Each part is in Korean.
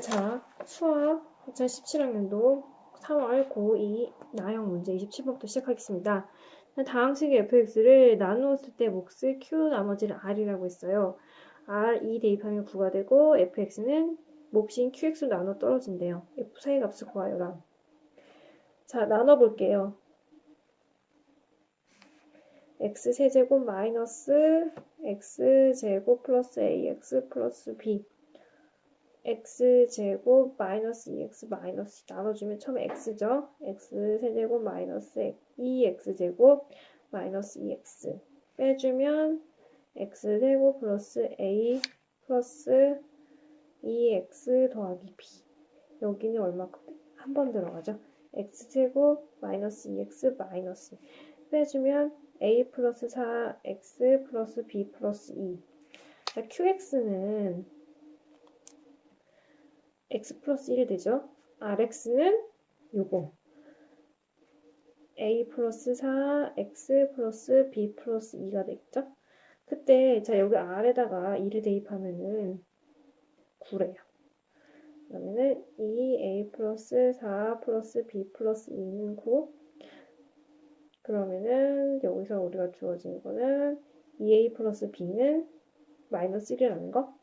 자, 수학 2017학년도 3월 고2 나형 문제 27번부터 시작하겠습니다. 다항식의 fx를 나누었을 때 몫을 q 나머지를 r이라고 했어요. r 2 대입하면 9가 되고 fx는 몫인 qx로 나눠 떨어진대요. f 사이 값을 구하여라. 자, 나눠 볼게요. x 세제곱 마이너스 x 제곱 플러스 ax 플러스 b x제곱 마이너스 2x 마이너스 나눠주면 처음에 x죠. x 세제곱 마이너스 2x제곱 마이너스 2x 빼주면 x제곱 플러스 a 플러스 2x 더하기 b 여기는 얼마큼? 한 번 들어가죠. x제곱 마이너스 2x 마이너스 빼주면 a 플러스 4x 플러스 b 플러스 2 자, qx는 x 플러스 1이 되죠. rx는 요거 a 플러스 4 x 플러스 b 플러스 2가 되겠죠. 그때 자 여기 r에다가 2를 대입하면은 9래요. 그러면은 2a 플러스 4 플러스 b 플러스 2는 9 그러면은 여기서 우리가 주어진 거는 2a 플러스 b는 마이너스 1이라는 거.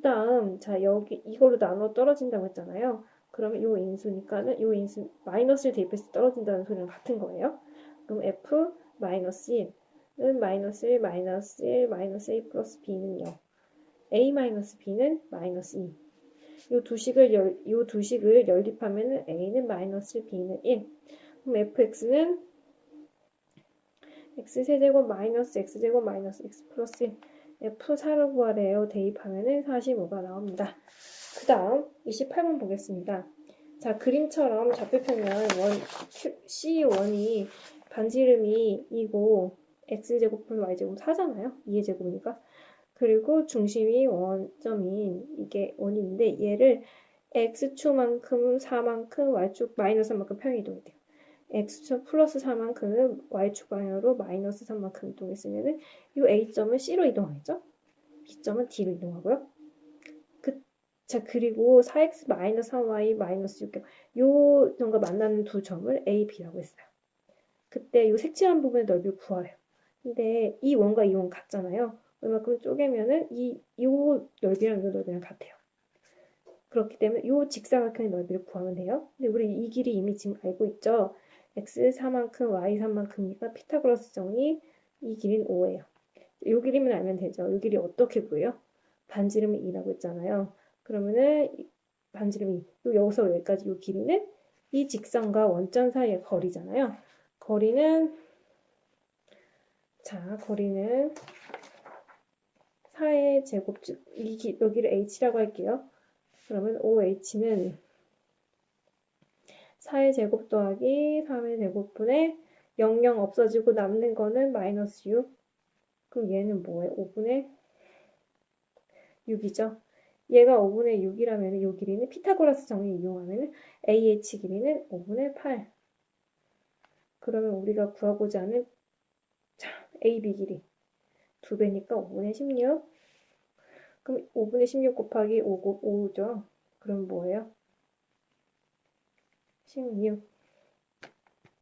그 다음, 자, 여기 이걸로 나눠 떨어진다고 했잖아요. 그러면 요 인수니까는 요 인수 마이너스를 대입해서 떨어진다는 소리랑 같은 거예요. 그럼 f 마이너스 1은 마이너스 1, 마이너스 1, 마이너스 a 플러스 b는 0. a 마이너스 b는 마이너스 2. 요 두 식을 열, 요 두 식을 연립하면은 a는 마이너스 1, b는 1. 그럼 fx는 x 세제곱 마이너스 x 제곱 마이너스 x 플러스 1. F4를 구하래요. 대입하면은 45가 나옵니다. 그 다음 28번 보겠습니다. 자, 그림처럼 좌표편면 원, C1이 반지름이 2고 X제곱 플러스 Y제곱 4잖아요. 2의 제곱이니까. 그리고 중심이 원점인 이게 원인데 얘를 X축만큼 4만큼 Y축 마이너스 3만큼 평행 이동이 돼요. X축 플러스 4만큼 y축 방향으로 마이너스 3만큼 이동했으면 이 a점은 c로 이동하겠죠? b점은 d로 이동하고요. 그, 자 그리고 4x 마이너스 3y 마이너스 6요 점과 만나는 두 점을 a, b라고 했어요. 그때 이 색칠한 부분의 넓이를 구하래요. 근데 이 원과 이 원 같잖아요. 얼마큼 쪼개면은 이, 이 넓이랑 이 넓이랑 같아요. 그렇기 때문에 이 직사각형의 넓이를 구하면 돼요. 근데 우리 이 길이 이미 지금 알고 있죠? X 4만큼 y 3만큼이니까 피타고라스 정이 이 길이는 5예요. 이 길이면 알면 되죠. 이 길이 어떻게 구해요? 반지름이 2라고 했잖아요. 그러면은 반지름이 2. 여기서 여기까지 이 길이는 이 직선과 원점 사이의 거리잖아요. 거리는 자 거리는 4의 제곱즉 이 기, 여기를 h라고 할게요. 그러면 OH는 4의 제곱 더하기 3의 제곱분의 00 없어지고 남는 거는 마이너스 6. 그럼 얘는 뭐예요? 5분의 6이죠. 얘가 5분의 6이라면 이 길이는 피타고라스 정리 이용하면 AH 길이는 5분의 8. 그러면 우리가 구하고자 하는 자, AB 길이 2배니까 5분의 16. 그럼 5분의 16 곱하기 5, 5죠. 그럼 뭐예요? 亲友。